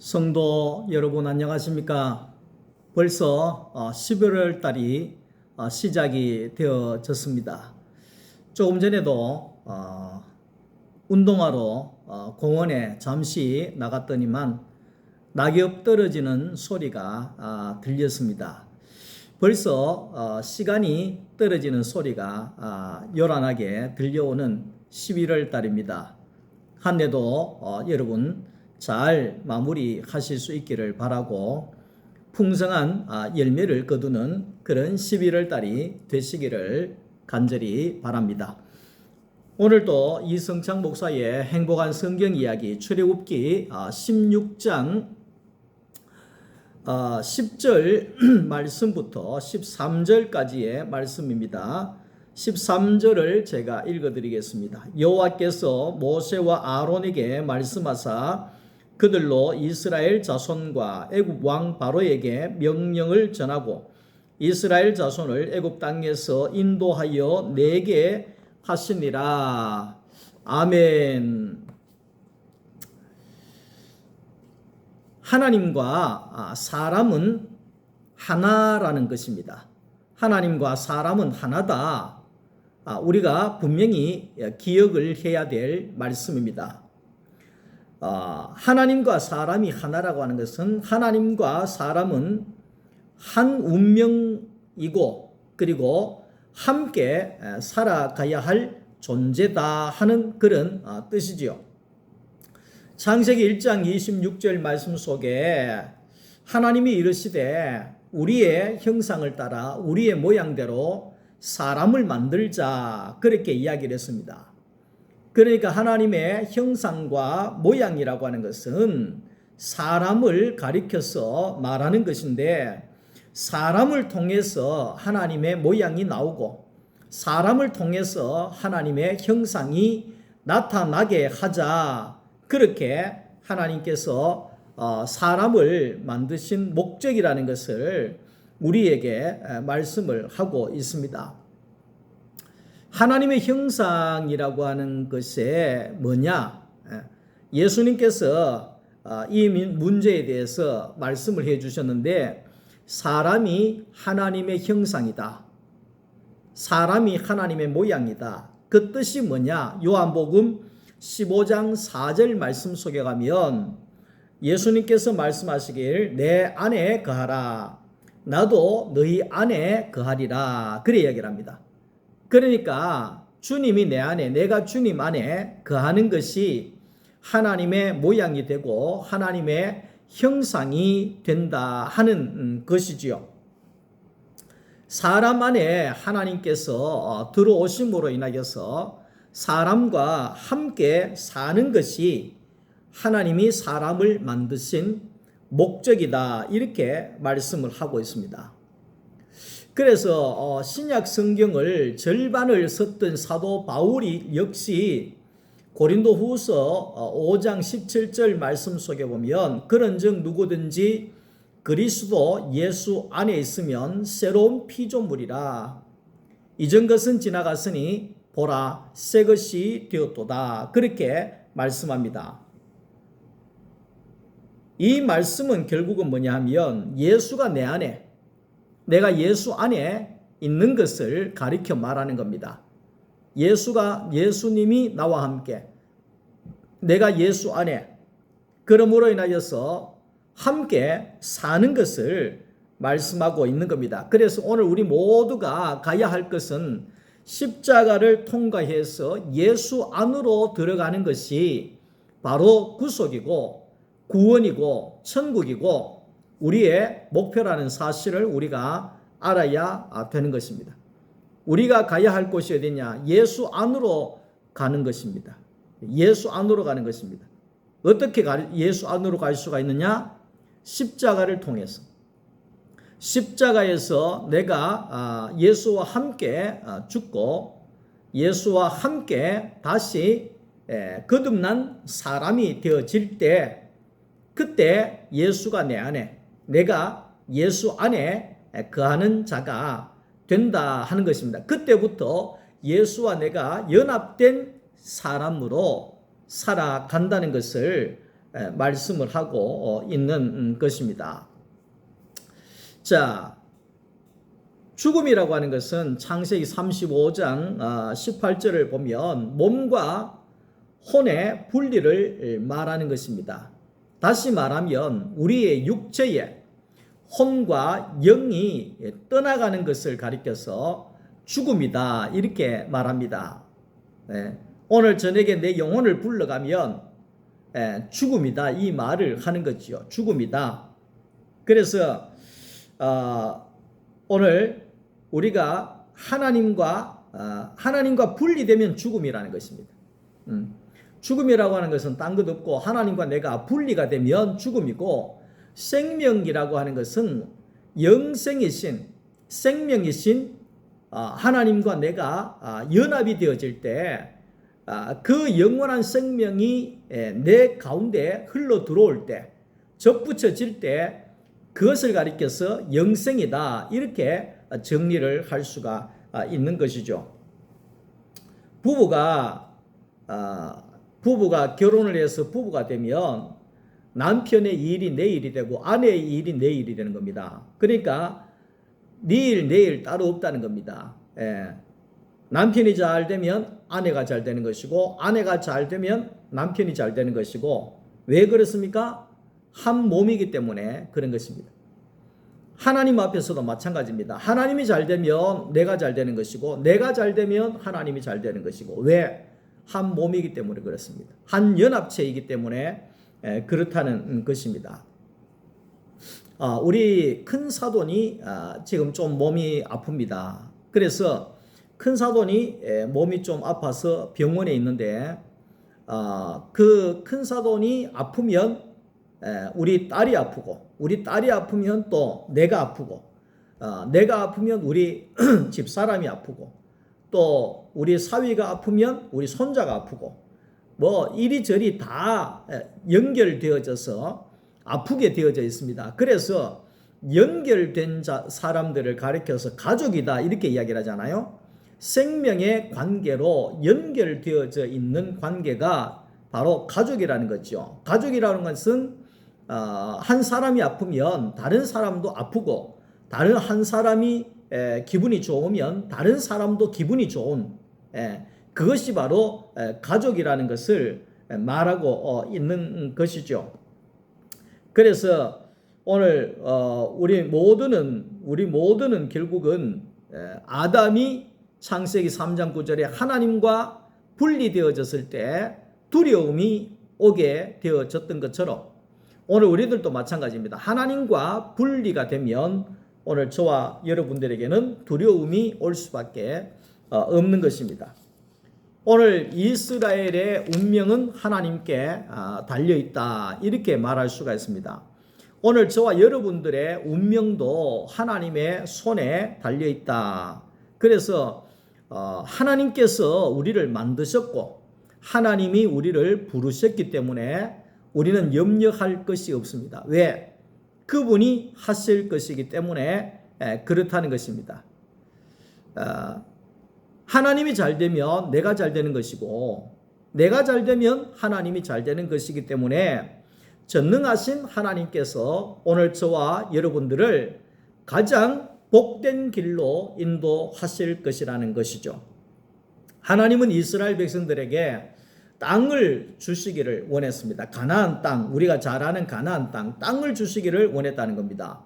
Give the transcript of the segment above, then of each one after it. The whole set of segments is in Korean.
성도 여러분 안녕하십니까? 벌써 11월 달이 어, 시작이 되어졌습니다. 조금 전에도 어, 어, 공원에 잠시 나갔더니만 낙엽 떨어지는 소리가 아, 들렸습니다. 벌써 시간이 떨어지는 소리가 아, 요란하게 들려오는 11월 달입니다. 한 해도 여러분 잘 마무리하실 수 있기를 바라고 풍성한 아, 열매를 거두는 그런 11월 달이 되시기를 간절히 바랍니다. 오늘도 이성창 목사의 행복한 성경 이야기 출애굽기 16장 10절 말씀부터 13절까지의 말씀입니다. 13절을 제가 읽어 드리겠습니다. 여호와께서 모세와 아론에게 말씀하사 그들로 이스라엘 자손과 애굽 왕 바로에게 명령을 전하고 이스라엘 자손을 애굽 땅에서 인도하여 내게 하시니라. 아멘. 하나님과 아, 사람은 하나라는 것입니다. 하나님과 사람은 하나다. 아, 우리가 분명히 기억을 해야 될 말씀입니다. 어, 하나님과 사람이 하나라고 하는 것은 하나님과 사람은 한 운명이고 그리고 함께 살아가야 할 존재다 하는 그런 어, 뜻이지요. 창세기 1장 26절 말씀 속에 하나님이 이르시되 우리의 형상을 따라 우리의 모양대로 사람을 만들자 그렇게 이야기를 했습니다. 그러니까 하나님의 형상과 모양이라고 하는 것은 사람을 가리켜서 말하는 것인데 사람을 통해서 하나님의 모양이 나오고 사람을 통해서 하나님의 형상이 나타나게 하자 그렇게 하나님께서 어, 사람을 만드신 목적이라는 것을 우리에게 말씀을 하고 있습니다. 하나님의 형상이라고 하는 것이 뭐냐? 예. 예수님께서 아, 이 문제에 대해서 말씀을 해 주셨는데 사람이 하나님의 형상이다. 사람이 하나님의 모양이다. 그 뜻이 뭐냐? 요한복음 15장 4절 말씀 속에 가면 예수님께서 말씀하시길 내 안에 거하라. 나도 너희 안에 거하리라. 그래 이야기를 합니다. 그러니까 주님이 내 안에, 내가 주님 안에 거하는 것이 하나님의 모양이 되고 하나님의 형상이 된다 하는 음, 것이지요. 사람 안에 하나님께서 어, 들어오심으로 인하여서 사람과 함께 사는 것이 하나님이 사람을 만드신 목적이다. 이렇게 말씀을 하고 있습니다. 그래서 어, 신약 성경을 절반을 썼던 사도 바울이 역시 고린도 후서 5장 어, 17절 말씀 속에 보면 그런 즉 누구든지 그리스도 예수 안에 있으면 새로운 피조물이라 이전 것은 지나갔으니 보라 새 것이 되었도다 그렇게 말씀합니다. 이 말씀은 결국은 뭐냐 하면 예수가 내 안에 내가 예수 안에 있는 것을 가리켜 말하는 겁니다. 예수가 예수님이 나와 함께 내가 예수 안에 그러므로 인하여서 함께 사는 것을 말씀하고 있는 겁니다. 그래서 오늘 우리 모두가 가야 할 것은 십자가를 통과해서 예수 안으로 들어가는 것이 바로 구속이고 구원이고 천국이고 우리의 목표라는 사실을 우리가 알아야 되는 것입니다. 우리가 가야 할 곳이 어디냐? 예수 안으로 가는 것입니다. 예수 안으로 가는 것입니다. 어떻게 예수 안으로 갈 수가 있느냐? 십자가를 통해서. 십자가에서 내가 아, 예수와 함께 아, 죽고 예수와 함께 다시 거듭난 사람이 되어질 때 그때 예수가 내 안에 내가 예수 안에 거하는 자가 된다 하는 것입니다. 그때부터 예수와 내가 연합된 사람으로 살아간다는 것을 에, 말씀을 하고 어, 있는 음, 것입니다. 자, 죽음이라고 하는 것은 창세기 35장 18절을 보면 몸과 혼의 분리를 말하는 것입니다. 다시 말하면 우리의 육체에 혼과 영이 떠나가는 것을 가리켜서 죽음이다 이렇게 말합니다. 예, 오늘 저녁에 내 영혼을 불러가면 예, 죽음이다 이 말을 하는 거지요. 죽음이다. 그래서 어, 오늘 우리가 하나님과 어, 하나님과 분리되면 죽음이라는 것입니다. 음. 죽음이라고 하는 것은 딴 것 없고 하나님과 내가 분리가 되면 죽음이고 생명이라고 하는 것은 영생이신 생명이신 어, 하나님과 내가 아, 연합이 되어질 때 그 영원한 생명이 내 가운데 흘러 들어올 때 접붙여질 때 그것을 가리켜서 영생이다 이렇게 정리를 할 수가 아, 있는 것이죠. 부부가 아, 부부가 결혼을 해서 부부가 되면 남편의 일이 내 일이 되고 아내의 일이 내 일이 되는 겁니다. 그러니까 내일 내 일 따로 없다는 겁니다. 예. 남편이 잘 되면 아내가 잘 되는 것이고 아내가 잘 되면 남편이 잘 되는 것이고 왜 그렇습니까? 한 몸이기 때문에 그런 것입니다. 하나님 앞에서도 마찬가지입니다. 하나님이 잘 되면 내가 잘 되는 것이고 내가 잘 되면 하나님이 잘 되는 것이고 왜? 한 몸이기 때문에 그렇습니다. 한 연합체이기 때문에 그렇다는 것입니다. 아, 우리 큰 사돈이 아, 지금 좀 몸이 아픕니다. 그래서 큰 사돈이 몸이 좀 아파서 병원에 있는데 아, 그큰 사돈이 아프면 우리 딸이 아프고 우리 딸이 아프면 또 내가 아프고 내가 아프면 우리 집 사람이 아프고 또 우리 사위가 아프면 우리 손자가 아프고 뭐 이리저리 다 연결되어져서 아프게 되어져 있습니다. 그래서 연결된 자, 사람들을 가리켜서 가족이다 이렇게 이야기를 하잖아요. 생명의 관계로 연결되어져 있는 관계가 바로 가족이라는 거죠. 가족이라는 것은 어, 한 사람이 아프면 다른 사람도 아프고 다른 한 사람이 에, 기분이 좋으면 다른 사람도 기분이 좋은 에, 그것이 바로 에, 가족이라는 것을 말하고 어, 있는 것이죠. 그래서 오늘 어, 우리 모두는 우리 모두는 결국은 에, 아담이 창세기 3장 9절에 하나님과 분리되어졌을 때 두려움이 오게 되어졌던 것처럼 오늘 우리들도 마찬가지입니다. 하나님과 분리가 되면 오늘 저와 여러분들에게는 두려움이 올 수밖에 어, 없는 것입니다. 오늘 이스라엘의 운명은 하나님께 아, 달려 있다. 이렇게 말할 수가 있습니다. 오늘 저와 여러분들의 운명도 하나님의 손에 달려 있다. 그래서 어, 하나님께서 우리를 만드셨고 하나님이 우리를 부르셨기 때문에 우리는 염려할 것이 없습니다. 왜? 그분이 하실 것이기 때문에 그렇다는 것입니다. 어, 하나님이 잘 되면 내가 잘 되는 것이고 내가 잘 되면 하나님이 잘 되는 것이기 때문에 전능하신 하나님께서 오늘 저와 여러분들을 가장 복된 길로 인도하실 것이라는 것이죠. 하나님은 이스라엘 백성들에게 땅을 주시기를 원했습니다. 가나안 땅, 우리가 잘 아는 가나안 땅, 땅을 주시기를 원했다는 겁니다.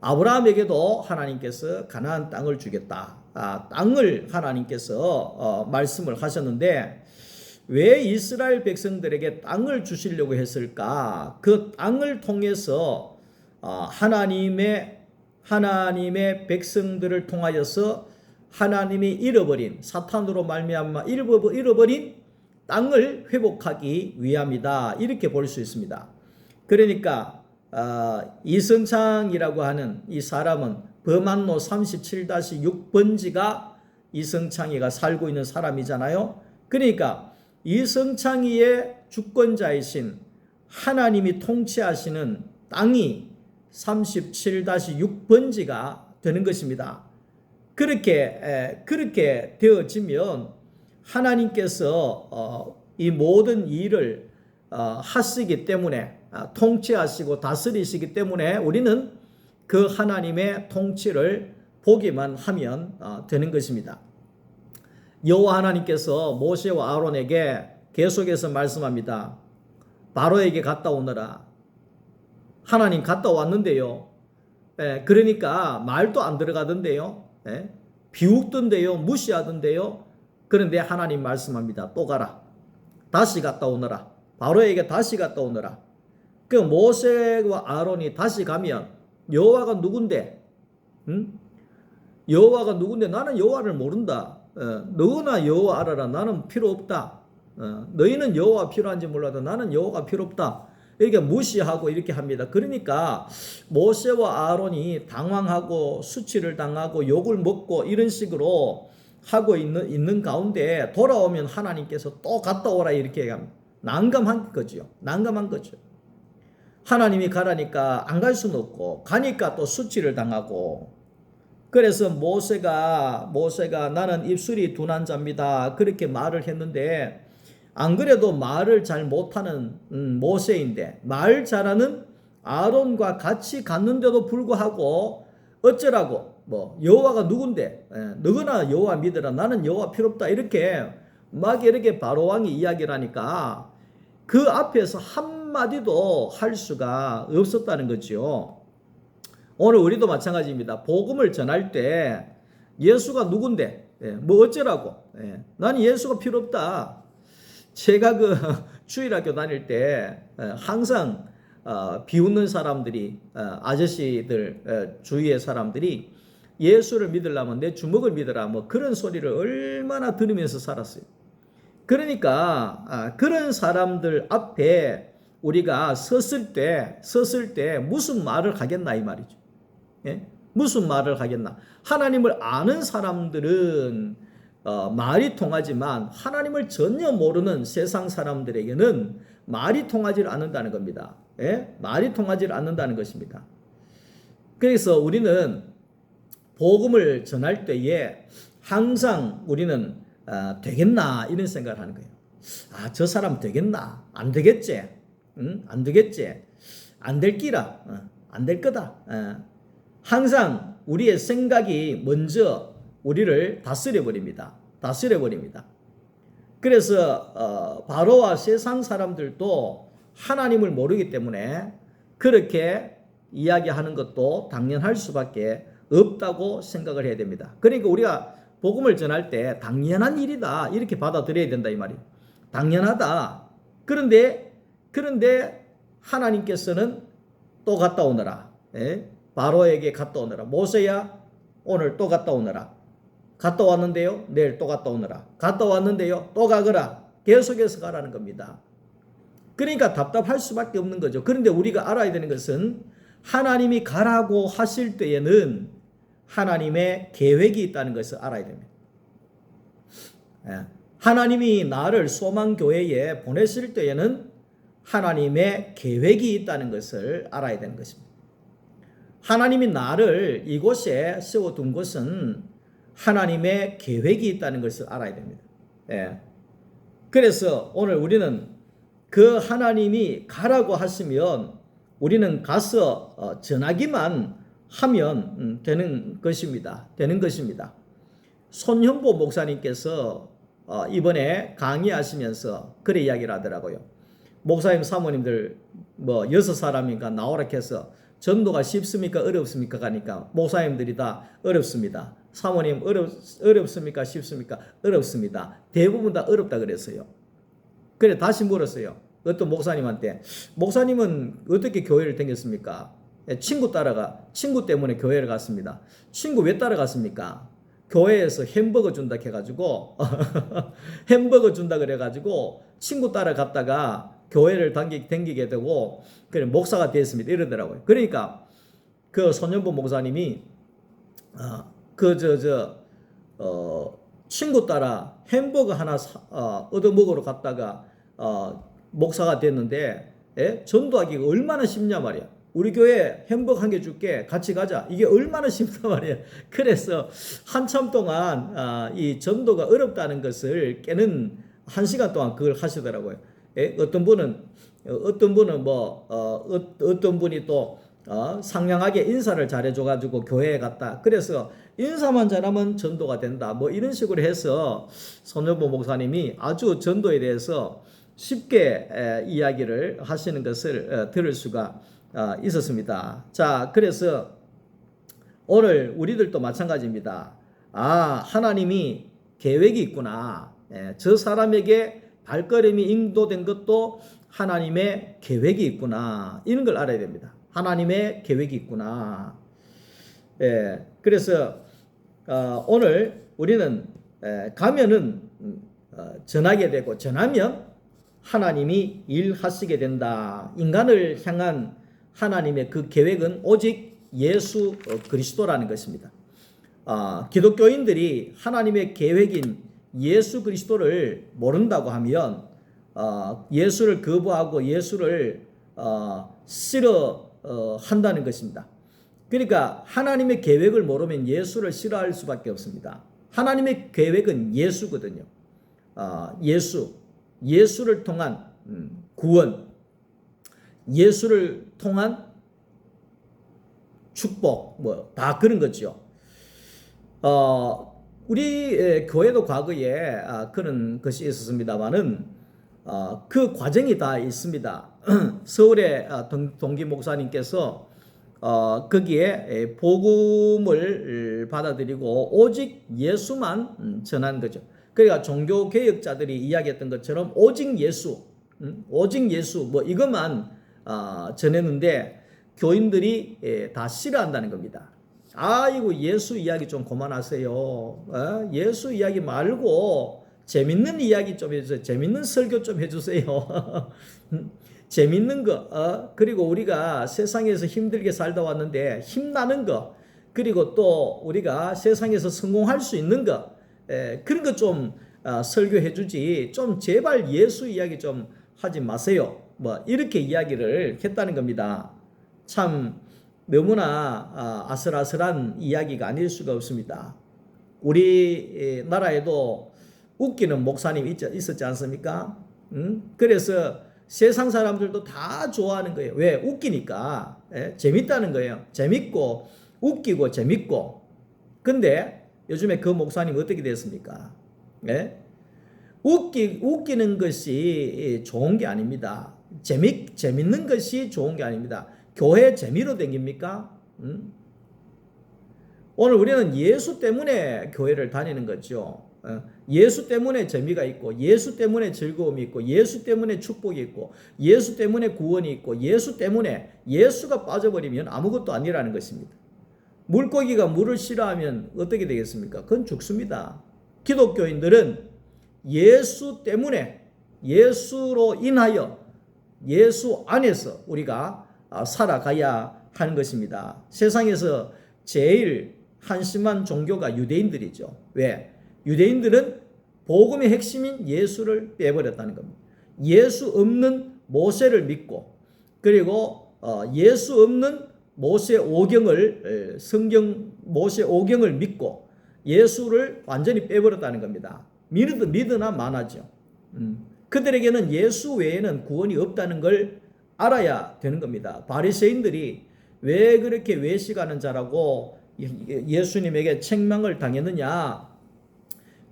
아브라함에게도 하나님께서 가나안 땅을 주겠다. 아, 땅을 하나님께서 어, 말씀을 하셨는데 왜 이스라엘 백성들에게 땅을 주시려고 했을까? 그 땅을 통해서 어, 하나님의 하나님의 백성들을 통하여서 하나님이 잃어버린 사탄으로 말미암아 잃어버린 땅을 회복하기 위함이다. 이렇게 볼 수 있습니다. 그러니까 어, 이성창이라고 하는 이 사람은 범안로 37-6번지가 이성창이가 살고 있는 사람이잖아요. 그러니까 이성창이의 주권자이신 하나님이 통치하시는 땅이 37-6번지가 되는 것입니다. 그렇게 그렇게 되어지면 하나님께서 어, 이 모든 일을 어, 하시기 때문에 아, 통치하시고 다스리시기 때문에 우리는 그 하나님의 통치를 보기만 하면 어, 되는 것입니다. 여호와 하나님께서 모세와 아론에게 계속해서 말씀합니다. 바로에게 갔다 오너라. 하나님 갔다 왔는데요. 예, 그러니까 말도 안 들어가던데요. 예, 비웃던데요. 무시하던데요. 그런데 하나님 말씀합니다. 또 가라. 다시 갔다 오너라. 바로에게 다시 갔다 오너라. 그 모세와 아론이 다시 가면 여호와가 누군데? 응? 여호와가 누군데 나는 여호와를 모른다. 어, 너나 여호와 알아라. 나는 필요 없다. 어, 너희는 여호와 필요한지 몰라도 나는 여호가 필요 없다. 이렇게 무시하고 이렇게 합니다. 그러니까 모세와 아론이 당황하고 수치를 당하고 욕을 먹고 이런 식으로 하고 있는, 있는 가운데 돌아오면 하나님께서 또 갔다 오라 이렇게. 난감한 거죠. 난감한 거죠. 하나님이 가라니까 안 갈 수는 없고 가니까 또 수치를 당하고. 그래서 모세가 모세가 나는 입술이 둔한 자입니다. 그렇게 말을 했는데 안 그래도 말을 잘 못하는 음, 모세인데 말 잘하는 아론과 같이 갔는데도 불구하고 어쩌라고? 뭐 여호와가 누군데? 예, 너거나 여호와 믿으라. 나는 여호와 필요 없다. 이렇게 막 이렇게 바로 왕이 이야기를 하니까 그 앞에서 한 마디도 할 수가 없었다는 거죠. 오늘 우리도 마찬가지입니다. 복음을 전할 때 예수가 누군데 예, 뭐 어쩌라고 예, 나는 예수가 필요 없다. 제가 그 주일학교 다닐 때 어, 항상 어, 비웃는 사람들이 어, 아저씨들 주위의 사람들이 예수를 믿으려면 내 주먹을 믿으라 뭐 그런 소리를 얼마나 들으면서 살았어요. 그러니까 아, 그런 사람들 앞에 우리가 섰을 때 섰을 때 무슨 말을 하겠나 이 말이죠. 예? 무슨 말을 하겠나? 하나님을 아는 사람들은 어, 말이 통하지만 하나님을 전혀 모르는 세상 사람들에게는 말이 통하지 않는다는 겁니다. 예? 말이 통하지 않는다는 것입니다. 그래서 우리는 복음을 전할 때에 항상 우리는 어, 되겠나 이런 생각을 하는 거예요. 아, 저 사람 되겠나? 안 되겠지? 응? 안 되겠지? 안 될 끼라? 어, 안될 거다. 어. 항상 우리의 생각이 먼저 우리를 다스려 버립니다. 다스려 버립니다. 그래서 어, 바로와 세상 사람들도 하나님을 모르기 때문에 그렇게 이야기하는 것도 당연할 수밖에 없다고 생각을 해야 됩니다. 그러니까 우리가 복음을 전할 때 당연한 일이다 이렇게 받아들여야 된다 이 말이에요. 당연하다. 그런데 그런데 하나님께서는 또 갔다 오너라. 예? 바로에게 갔다 오너라. 모세야 오늘 또 갔다 오너라. 갔다 왔는데요. 내일 또 갔다 오너라. 갔다 왔는데요. 또 가거라. 계속해서 가라는 겁니다. 그러니까 답답할 수밖에 없는 거죠. 그런데 우리가 알아야 되는 것은 하나님이 가라고 하실 때에는 하나님의 계획이 있다는 것을 알아야 됩니다. 예. 하나님이 나를 소망교회에 보내실 때에는 하나님의 계획이 있다는 것을 알아야 되는 것입니다. 하나님이 나를 이곳에 세워둔 것은 하나님의 계획이 있다는 것을 알아야 됩니다. 예. 그래서 오늘 우리는 그 하나님이 가라고 하시면 우리는 가서 어, 전하기만 하면 음, 되는 것입니다. 되는 것입니다. 손현보 목사님께서 어, 이번에 강의하시면서 그래 이야기를 하더라고요. 목사님 사모님들 뭐 여섯 사람인가 나오라 해서 전도가 쉽습니까 어렵습니까 가니까 목사님들이 다 어렵습니다. 사모님 어렵 어렵습니까 쉽습니까 어렵습니다. 대부분 다 어렵다 그랬어요. 그래 다시 물었어요. 어떤 목사님한테 목사님은 어떻게 교회를 다녔습니까? 예, 친구 따라가 친구 때문에 교회를 갔습니다. 친구 왜 따라갔습니까? 교회에서 햄버거 준다 해가지고 햄버거 준다 그래가지고 친구 따라갔다가 교회를 당기, 댕기게 되고 그래 목사가 됐습니다 이러더라고요. 그러니까 그 손연보 목사님이 어, 그저 저 어, 친구 따라 햄버거 하나 사, 어, 얻어 먹으러 갔다가 어, 목사가 됐는데 예? 전도하기가 얼마나 쉽냐 말이야. 우리 교회 햄버거 한 개 줄게 같이 가자 이게 얼마나 쉽단 말이에요 그래서 한참 동안 아, 이 전도가 어렵다는 것을 깨는 한 시간 동안 그걸 하시더라고요 예? 어떤 분은 어, 어떤 분은 뭐 어, 어, 어떤 분이 또 어, 상냥하게 인사를 잘해줘가지고 교회에 갔다. 그래서 인사만 잘하면 전도가 된다. 뭐 이런 식으로 해서 손여보 목사님이 아주 전도에 대해서 쉽게 에, 이야기를 하시는 것을 어, 들을 수가 어, 있었습니다. 자, 그래서 오늘 우리들도 마찬가지입니다. 아, 하나님이 계획이 있구나. 예, 저 사람에게 발걸음이 인도된 것도 하나님의 계획이 있구나. 이런 걸 알아야 됩니다. 하나님의 계획이 있구나. 예, 그래서 어, 오늘 우리는 에, 가면은 음, 어, 전하게 되고 전하면 하나님이 일하시게 된다. 인간을 향한 하나님의 그 계획은 오직 예수 어, 그리스도라는 것입니다. 아, 기독교인들이 하나님의 계획인 예수 그리스도를 모른다고 하면 어, 예수를 거부하고 예수를 어, 싫어 어, 한다는 것입니다. 그러니까 하나님의 계획을 모르면 예수를 싫어할 수밖에 없습니다. 하나님의 계획은 예수거든요. 어, 예수, 예수를 통한 음, 구원, 예수를 통한 축복, 뭐 다 그런 거죠. 어, 우리 에, 교회도 과거에 아, 그런 것이 있었습니다만은 어, 그 과정이 다 있습니다. 서울의 아, 동, 동기 목사님께서 어, 거기에 에, 복음을 받아들이고 오직 예수만 음, 전한 거죠. 그러니까 종교 개혁자들이 이야기했던 것처럼 오직 예수, 음, 오직 예수 뭐 이것만 어, 전했는데 교인들이 에, 다 싫어한다는 겁니다. 아이고 예수 이야기 좀 그만하세요. 어? 예수 이야기 말고 재밌는 이야기 좀 해주세요. 재밌는 설교 좀 해주세요. 재밌는 거 어? 그리고 우리가 세상에서 힘들게 살다 왔는데 힘나는 거 그리고 또 우리가 세상에서 성공할 수 있는 거 에, 그런 거좀 어, 설교해 주지 좀 제발 예수 이야기 좀 하지 마세요. 뭐 이렇게 이야기를 했다는 겁니다. 참 너무나 아, 아슬아슬한 이야기가 아닐 수가 없습니다. 우리 나라에도 웃기는 목사님 있었지 않습니까? 음? 그래서 세상 사람들도 다 좋아하는 거예요. 왜? 웃기니까. 예? 재밌다는 거예요. 재밌고, 웃기고, 재밌고. 근데 요즘에 그 목사님 어떻게 됐습니까? 예? 웃기, 웃기는 것이 좋은 게 아닙니다. 재밌, 재밌는 것이 좋은 게 아닙니다. 교회 재미로 댕깁니까? 음? 오늘 우리는 예수 때문에 교회를 다니는 거죠. 어, 예수 때문에 재미가 있고, 예수 때문에 즐거움이 있고, 예수 때문에 축복이 있고, 예수 때문에 구원이 있고, 예수 때문에 예수가 빠져버리면 아무것도 아니라는 것입니다. 물고기가 물을 싫어하면 어떻게 되겠습니까? 그건 죽습니다. 기독교인들은 예수 때문에, 예수로 인하여, 예수 안에서 우리가 아, 살아가야 하는 것입니다. 세상에서 제일 한심한 종교가 유대인들이죠. 왜? 유대인들은 복음의 핵심인 예수를 빼버렸다는 겁니다. 예수 없는 모세를 믿고 그리고 어, 예수 없는 모세 오경을 성경 모세 오경을 믿고 예수를 완전히 빼버렸다는 겁니다. 믿으, 믿으나 마나죠. 음. 그들에게는 예수 외에는 구원이 없다는 걸 알아야 되는 겁니다. 바리새인들이 왜 그렇게 외식하는 자라고 예수님에게 책망을 당했느냐?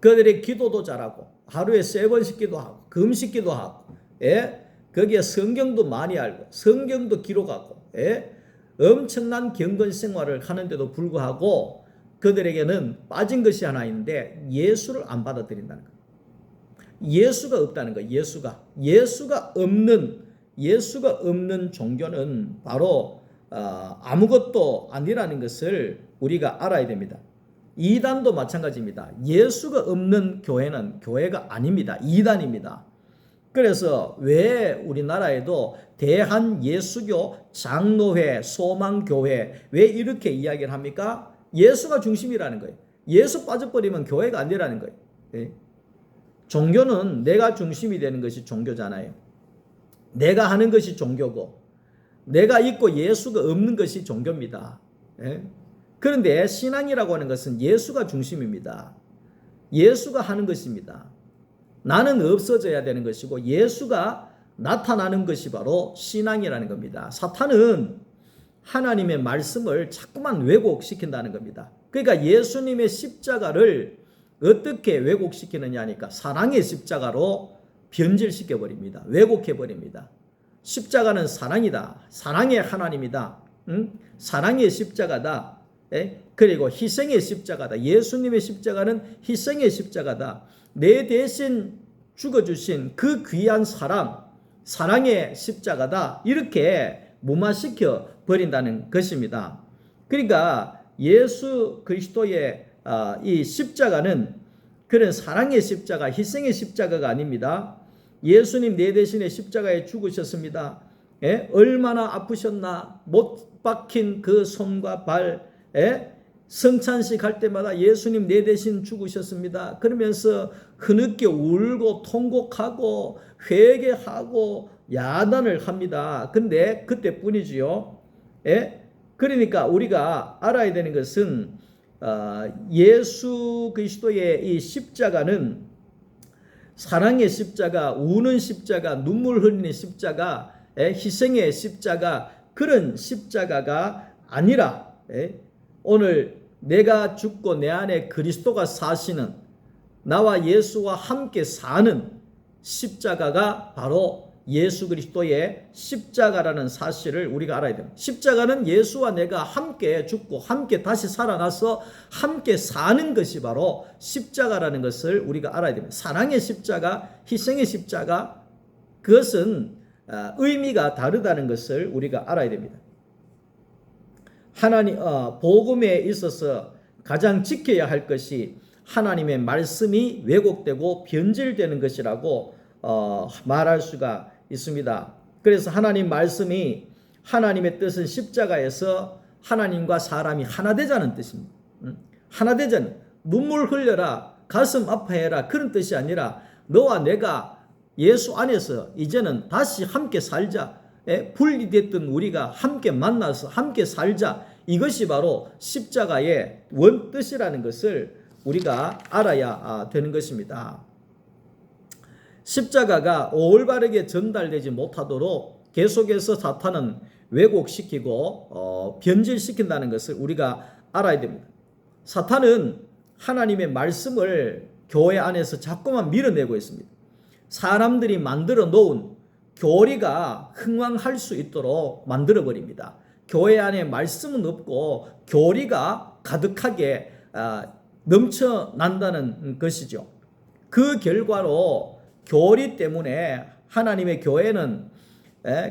그들의 기도도 잘하고 하루에 세 번씩 기도하고 금식 기도하고 예? 거기에 성경도 많이 알고 성경도 기록하고 예? 엄청난 경건 생활을 하는데도 불구하고 그들에게는 빠진 것이 하나 있는데 예수를 안 받아들인다는 거예요. 예수가 없다는 거예요. 예수가 예수가 없는 예수가 없는 종교는 바로 어, 아무것도 아니라는 것을 우리가 알아야 됩니다. 이단도 마찬가지입니다. 예수가 없는 교회는 교회가 아닙니다. 이단입니다. 그래서 왜 우리나라에도 대한 예수교 장로회, 소망교회 왜 이렇게 이야기를 합니까? 예수가 중심이라는 거예요. 예수 빠져버리면 교회가 아니라는 거예요. 예? 종교는 내가 중심이 되는 것이 종교잖아요. 내가 하는 것이 종교고 내가 있고 예수가 없는 것이 종교입니다. 예? 그런데 신앙이라고 하는 것은 예수가 중심입니다. 예수가 하는 것입니다. 나는 없어져야 되는 것이고 예수가 나타나는 것이 바로 신앙이라는 겁니다. 사탄은 하나님의 말씀을 자꾸만 왜곡시킨다는 겁니다. 그러니까 예수님의 십자가를 어떻게 왜곡시키느냐 하니까 사랑의 십자가로 변질시켜 버립니다. 왜곡해 버립니다. 십자가는 사랑이다. 사랑의 하나님이다. 응? 사랑의 십자가다. 에? 그리고 희생의 십자가다. 예수님의 십자가는 희생의 십자가다. 내 대신 죽어주신 그 귀한 사랑, 사랑의 십자가다. 이렇게 무마시켜 버린다는 것입니다. 그러니까 예수 그리스도의 아, 이 십자가는 그런 사랑의 십자가, 희생의 십자가가 아닙니다. 예수님 내 대신에 십자가에 죽으셨습니다. 예? 얼마나 아프셨나 못 박힌 그 손과 발, 예? 성찬식 할 때마다 예수님 내 대신 죽으셨습니다. 그러면서 흐느껴 울고 통곡하고 회개하고 야단을 합니다. 근데 그때뿐이지요. 예? 그러니까 우리가 알아야 되는 것은 어, 예수 그리스도의 이 십자가는 사랑의 십자가, 우는 십자가, 눈물 흘리는 십자가, 예? 희생의 십자가 그런 십자가가 아니라 예? 오늘 내가 죽고 내 안에 그리스도가 사시는 나와 예수와 함께 사는 십자가가 바로 예수 그리스도의 십자가라는 사실을 우리가 알아야 됩니다. 십자가는 예수와 내가 함께 죽고 함께 다시 살아나서 함께 사는 것이 바로 십자가라는 것을 우리가 알아야 됩니다. 사랑의 십자가, 희생의 십자가 그것은 아, 의미가 다르다는 것을 우리가 알아야 됩니다. 하나님 어, 복음에 있어서 가장 지켜야 할 것이 하나님의 말씀이 왜곡되고 변질되는 것이라고 어, 말할 수가 있습니다. 그래서 하나님 말씀이 하나님의 뜻은 십자가에서 하나님과 사람이 하나 되자는 뜻입니다. 음? 하나 되자는 눈물 흘려라 가슴 아파해라 그런 뜻이 아니라 너와 내가 예수 안에서 이제는 다시 함께 살자. 예? 분리됐던 우리가 함께 만나서 함께 살자. 이것이 바로 십자가의 원뜻이라는 것을 우리가 알아야 아, 되는 것입니다. 십자가가 올바르게 전달되지 못하도록 계속해서 사탄은 왜곡시키고 어, 변질시킨다는 것을 우리가 알아야 됩니다. 사탄은 하나님의 말씀을 교회 안에서 자꾸만 밀어내고 있습니다. 사람들이 만들어 놓은 교리가 흥왕할 수 있도록 만들어 버립니다. 교회 안에 말씀은 없고 교리가 가득하게 아, 넘쳐난다는 것이죠. 그 결과로 교리 때문에 하나님의 교회는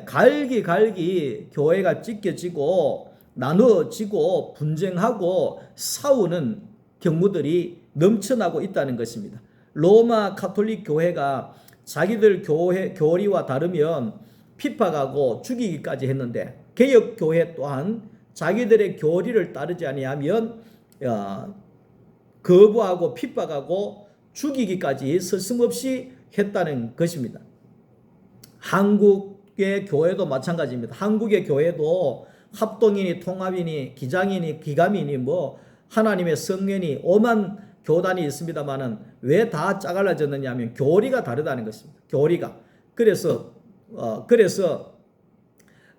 갈기갈기 교회가 찢겨지고 나누어지고 분쟁하고 싸우는 경우들이 넘쳐나고 있다는 것입니다. 로마 카톨릭 교회가 자기들 교회 교리와 다르면 핍박하고 죽이기까지 했는데 개혁 교회 또한 자기들의 교리를 따르지 아니하면 어, 거부하고 핍박하고 죽이기까지 서슴없이 했다는 것입니다. 한국의 교회도 마찬가지입니다. 한국의 교회도 합동이니 통합이니 기장이니 기감이니 뭐 하나님의 성년이 오만 교단이 있습니다만은 왜 다 짜갈라졌느냐 하면 교리가 다르다는 것입니다. 교리가. 그래서 어 그래서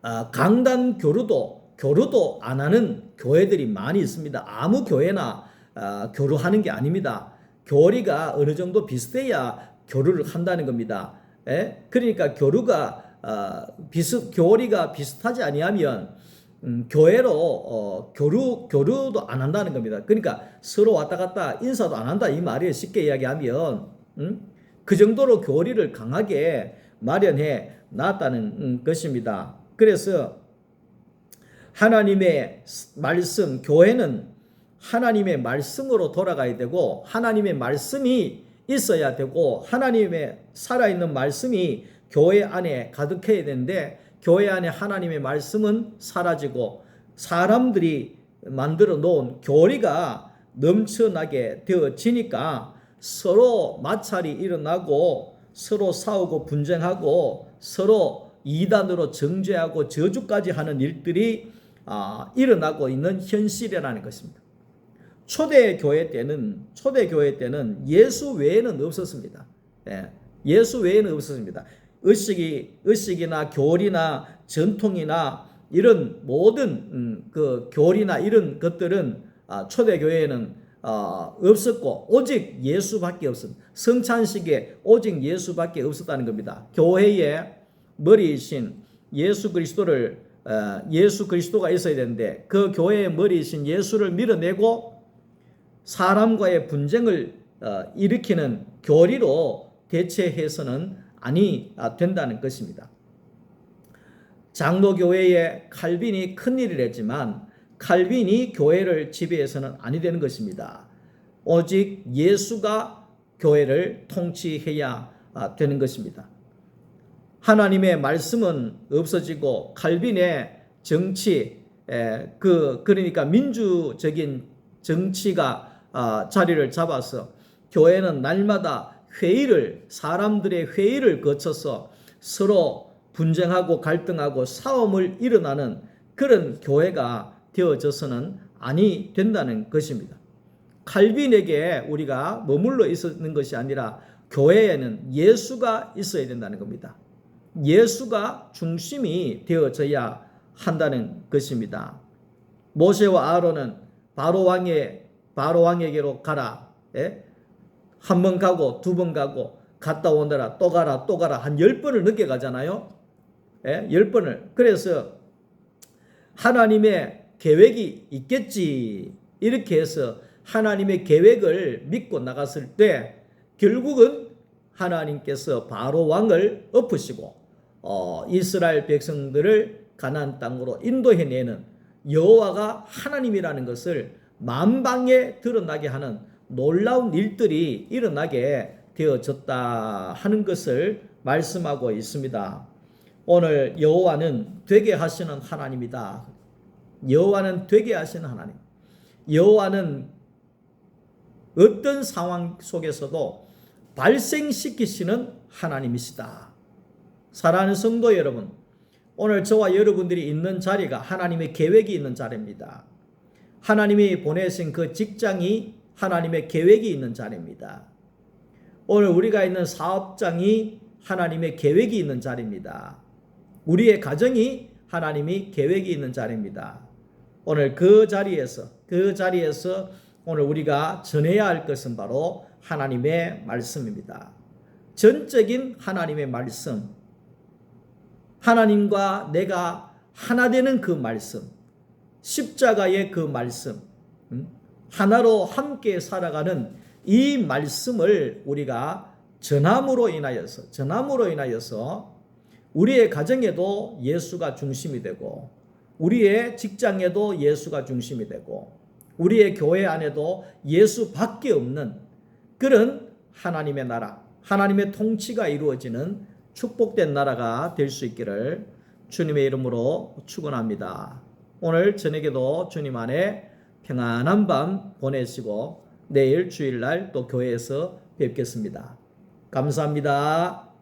아, 강단 교류도 교류도 안 하는 교회들이 많이 있습니다. 아무 교회나 아, 교류하는 게 아닙니다. 교리가 어느 정도 비슷해야 교류를 한다는 겁니다. 예? 그러니까 교류가 어, 비슷 교리가 비슷하지 아니하면 음, 교회로 어, 교류 교류도 안 한다는 겁니다. 그러니까 서로 왔다 갔다 인사도 안 한다 이 말이에요. 쉽게 이야기하면 음? 그 정도로 교리를 강하게 마련해 놨다는 음, 것입니다. 그래서 하나님의 말씀 교회는 하나님의 말씀으로 돌아가야 되고 하나님의 말씀이 있어야 되고 하나님의 살아있는 말씀이 교회 안에 가득해야 되는데 교회 안에 하나님의 말씀은 사라지고 사람들이 만들어 놓은 교리가 넘쳐나게 되어지니까 서로 마찰이 일어나고 서로 싸우고 분쟁하고 서로 이단으로 정죄하고 저주까지 하는 일들이 아, 일어나고 있는 현실이라는 것입니다. 초대 교회 때는 초대 교회 때는 예수 외에는 없었습니다. 예, 예수 외에는 없었습니다. 의식이 의식이나 교리나 전통이나 이런 모든 음, 그 교리나 이런 것들은 아, 초대 교회에는 어, 없었고 오직 예수밖에 없었. 성찬식에 오직 예수밖에 없었다는 겁니다. 교회의 머리이신 예수 그리스도를 어, 예수 그리스도가 있어야 되는데 그 교회의 머리이신 예수를 밀어내고 사람과의 분쟁을 어, 일으키는 교리로 대체해서는 아니 아, 된다는 것입니다. 장로교회의 칼빈이 큰 일을 했지만 칼빈이 교회를 지배해서는 아니 되는 것입니다. 오직 예수가 교회를 통치해야 아, 되는 것입니다. 하나님의 말씀은 없어지고 칼빈의 정치 그 그러니까 민주적인 정치가 아, 자리를 잡아서 교회는 날마다 회의를 사람들의 회의를 거쳐서 서로 분쟁하고 갈등하고 싸움을 일어나는 그런 교회가 되어져서는 아니 된다는 것입니다. 칼빈에게 우리가 머물러 있는 것이 아니라 교회에는 예수가 있어야 된다는 겁니다. 예수가 중심이 되어져야 한다는 것입니다. 모세와 아론은 바로 왕의 바로 왕에게로 가라. 예? 한 번 가고 두 번 가고 갔다 오느라 또 가라 또 가라 한 열 번을 늦게 가잖아요. 예? 열 번을. 그래서 하나님의 계획이 있겠지. 이렇게 해서 하나님의 계획을 믿고 나갔을 때 결국은 하나님께서 바로 왕을 엎으시고 어, 이스라엘 백성들을 가나안 땅으로 인도해내는 여호와가 하나님이라는 것을 만방에 드러나게 하는 놀라운 일들이 일어나게 되어졌다 하는 것을 말씀하고 있습니다. 오늘 여호와는 되게 하시는 하나님이다. 여호와는 되게 하시는 하나님. 여호와는 어떤 상황 속에서도 발생시키시는 하나님이시다. 사랑하는 성도 여러분, 오늘 저와 여러분들이 있는 자리가 하나님의 계획이 있는 자리입니다. 하나님이 보내신 그 직장이 하나님의 계획이 있는 자리입니다. 오늘 우리가 있는 사업장이 하나님의 계획이 있는 자리입니다. 우리의 가정이 하나님이 계획이 있는 자리입니다. 오늘 그 자리에서 그 자리에서 오늘 우리가 전해야 할 것은 바로 하나님의 말씀입니다. 전적인 하나님의 말씀. 하나님과 내가 하나 되는 그 말씀. 십자가의 그 말씀. 하나로 함께 살아가는 이 말씀을 우리가 전함으로 인하여서 전함으로 인하여서 우리의 가정에도 예수가 중심이 되고 우리의 직장에도 예수가 중심이 되고 우리의 교회 안에도 예수 밖에 없는 그런 하나님의 나라, 하나님의 통치가 이루어지는 축복된 나라가 될 수 있기를 주님의 이름으로 축원합니다. 오늘 저녁에도 주님 안에 평안한 밤 보내시고 내일 주일날 또 교회에서 뵙겠습니다. 감사합니다.